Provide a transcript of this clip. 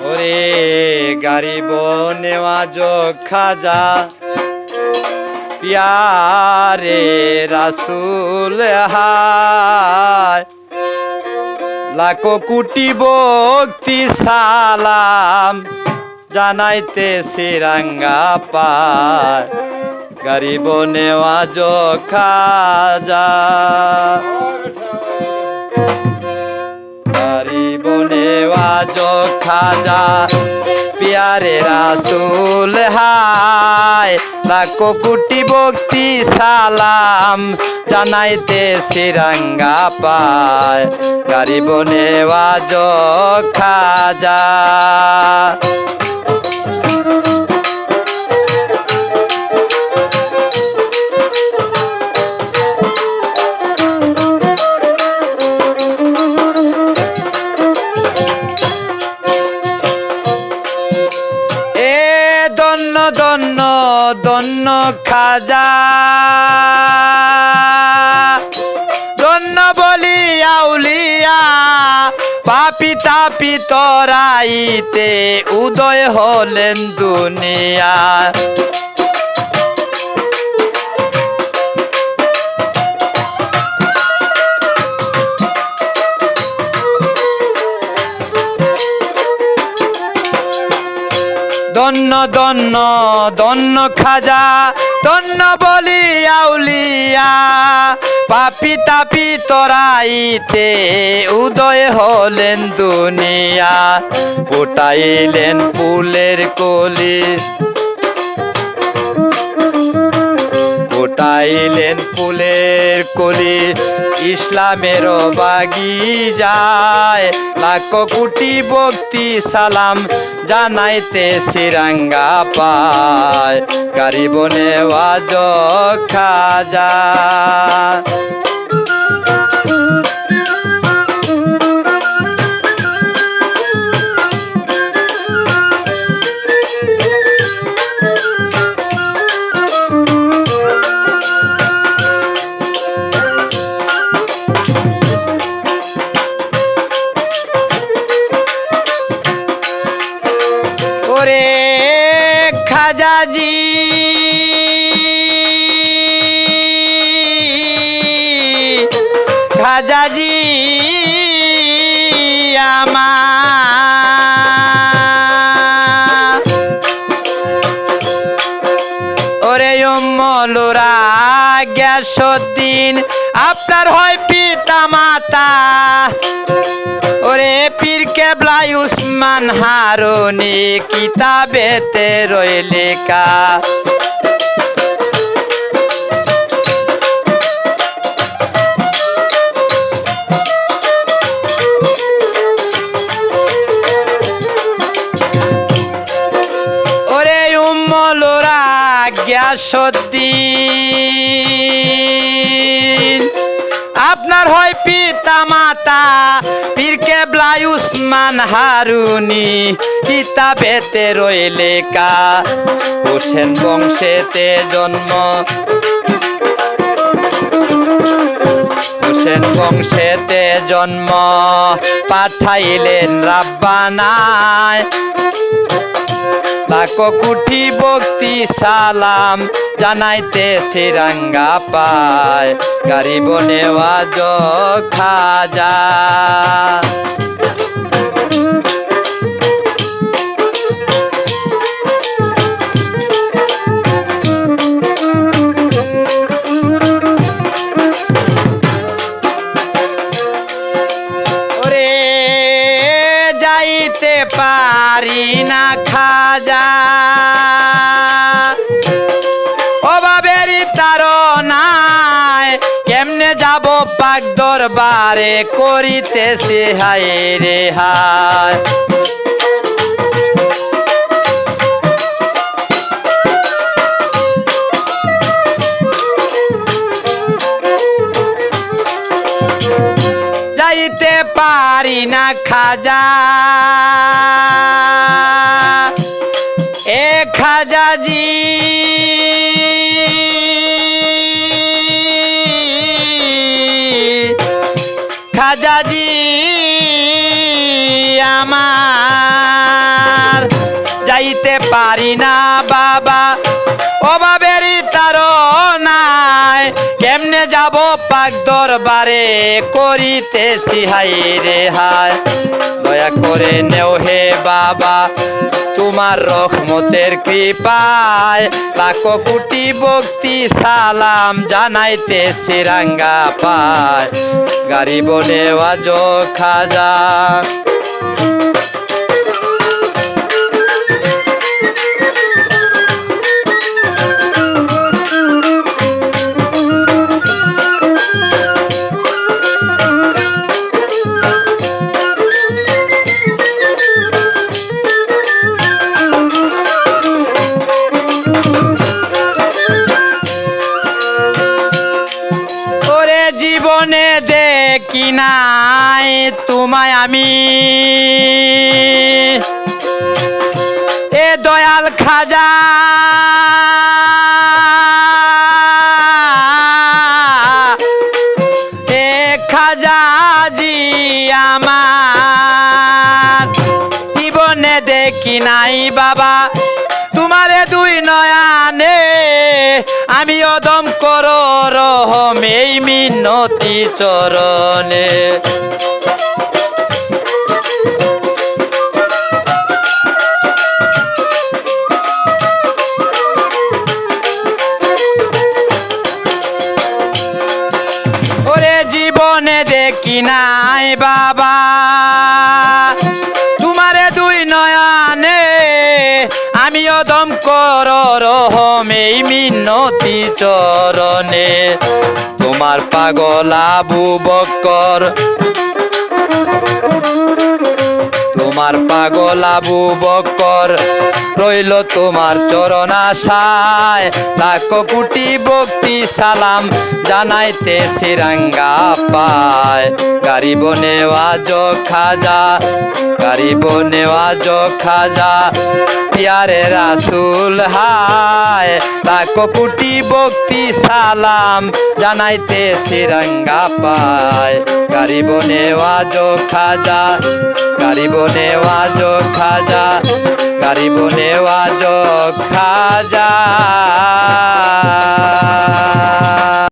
ওরে গারিব নেওয়াজ খাজা। পিয়ারে রাসুল হায়। লাখো কোটি ভক্তি সালাম জানাইতে সিরাঙ্গা পায়। গরিব নেওয়াজ খাজা। গরিব নেওয়াজ খাজা পিয়ারে রাসুল হায়। লাখো কোটি ভক্তি সালাম জানাইতে সিরাঙ্গা পায়। গরিব নেওয়াজ খাজা। পাপি তাপি তরাইতে উদয় হলেন দুনিয়া। দন্ন দন্ন খাজা, দন্ন বলি আউলিয়া। পাপি তাপি তরাইতে উদয় হলেন দুনিয়া। পোটাইলেন ফুলের কলি। গোটাইলেন ফুলের কলি। ইসলামের বাগি যায় লাখ কোটি ভক্তি সালাম। জানাইতে সিরাঙ্গা পায়। গারিব নেওয়াজ খাজা। খাজাজি আমার ওরে মলোরা গ্যাসদ্দিন, আপনার হয় পিতা মাতা। ওরে পীর কেবলাই উসমান হারুনি কিতাবেতে রইলে কা গ্যাসদ্দিন আপনার হয় পিতা মাতা পীর কেবলাই উসমান হারুনি, কিতাবেতে রইলে কা হোসেন বংশেতে জন্ম। হোসেন বংশেতে জন্ম, পাঠাইলেন রাব্বানায়। লাখ কোটি ভক্তি সালাম জানাইতে সিরাঙ্গা পায়। গরিব নেওয়া খাজা। দরবারে করিতেছে হায় রে হায়। যাইতে পারি না, বাবা। অভাবেরই তার নাই কেমনে যাব পাক দরবারে? করিতেছি হাই রে হায়। দয়া করে নেও হে বাবা, তোমার রহমতের কৃপায়। লাখো কোটি ভক্তি সালাম জানাইতে সিরাঙ্গা পায়। গারিব নেওয়াজ খাজা। আমি। এ দয়াল খাজা। এ খাজাজি আমার। জীবনে দেখি নাই বাবা, তোমারে দুই নয়ানে। আমি অদম করো রহম এই মিনতি চরণে। দেখি নাই বাবা। তোমারে দুই নয়ানে আমি অদম কর রহমে মিনতি চরণে। তোমার পাগলা আবু বকর তোমার পাগল আবু বকর রইল তোমার চরণ আশায়। লাখ কোটি ভক্তি সালাম জানাইতে সিরাঙ্গা পায়। গারিব নেওয়াজ খাজা গারিব নেওয়াজ খাজা। পিয়ারে রাসুল হায়, লাখ কোটি ভক্তি সালাম জানাইতে সিরাঙ্গা পায়। গারিব নেওয়াজ খাজা গারিব নেওয়াজ খাজা গারিব নেওয়াজ খাজা।